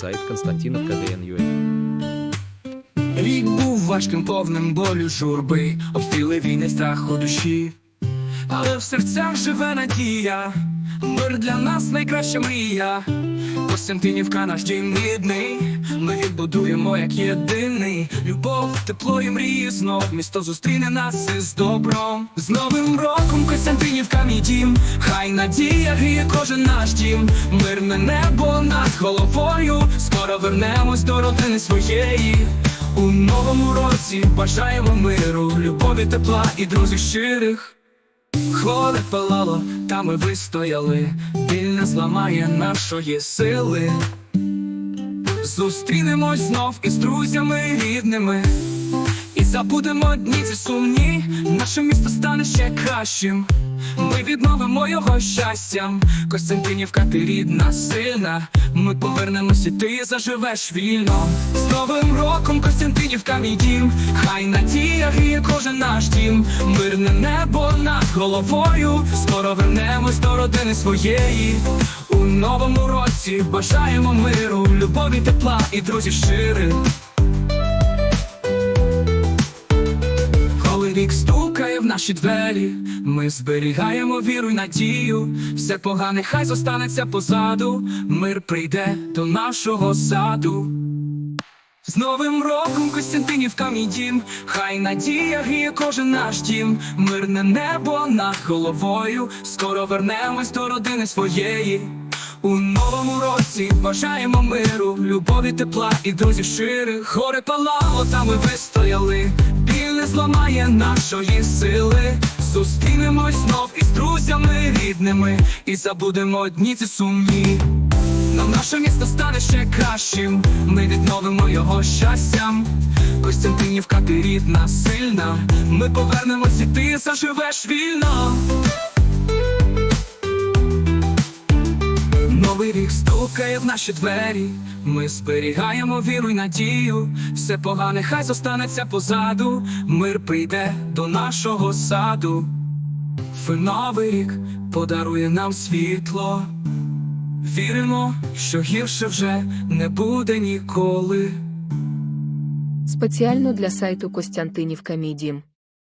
Сайт Константиновка ДНЮА. Рік був важким, повним болю журби, обстріли війни, страх у душі. Але в серцях живе надія, мир для нас найкраща мрія. Костянтинівка наш дім рідний, ми відбудуємо як єдиний. Любов, тепло і мрії знов місто зустріне нас із добром. З новим роком Костянтинівка мій дім, хай надія гріє кожен наш дім. Мирне небо над головою. Скоро вернемось до родини своєї. У новому році бажаємо миру, любові, тепла і друзів щирих. Ходе палало, та ми вистояли, біль не зламає нашої сили. Зустрінемось знов із друзями рідними. Забудемо дні ці сумні, наше місто стане ще кращим. Ми відновимо його щастям. Костянтинівка, ти рідна, сильна. Ми повернемось і ти заживеш вільно. З новим роком Костянтинівка, мій дім. Хай надія гріє кожен наш дім. Мирне небо над головою. Скоро вернемось до родини своєї. У новому році бажаємо миру, любові, тепла і друзів щирих. Наші двері, ми зберігаємо віру й надію. Все погане, хай зостанеться позаду. Мир прийде до нашого саду. З новим роком Костянтинівка мій дім, хай надія гріє кожен наш дім, мирне небо над головою. Скоро вернемось до родини своєї. У новому році бажаємо миру, любові, тепла і друзів щирих. Горе палало, та ми вистояли. Біль зламає нашої сили. Зустрінемось знов із друзями рідними і забудемо дні ці сумні. Нам наше місто стане ще кращим, ми відновимо його щастям. Костянтинівка, ти рідна, сильна. Ми повернемось і ти заживеш вільно. Стукає в наші двері. Ми зберігаємо віру й надію. Все погане, хай зостанеться позаду. Мир прийде до нашого саду. В новий рік подарує нам світло. Віримо, що гірше вже не буде ніколи. Спеціально для сайту Костянтинівка Мій Дім.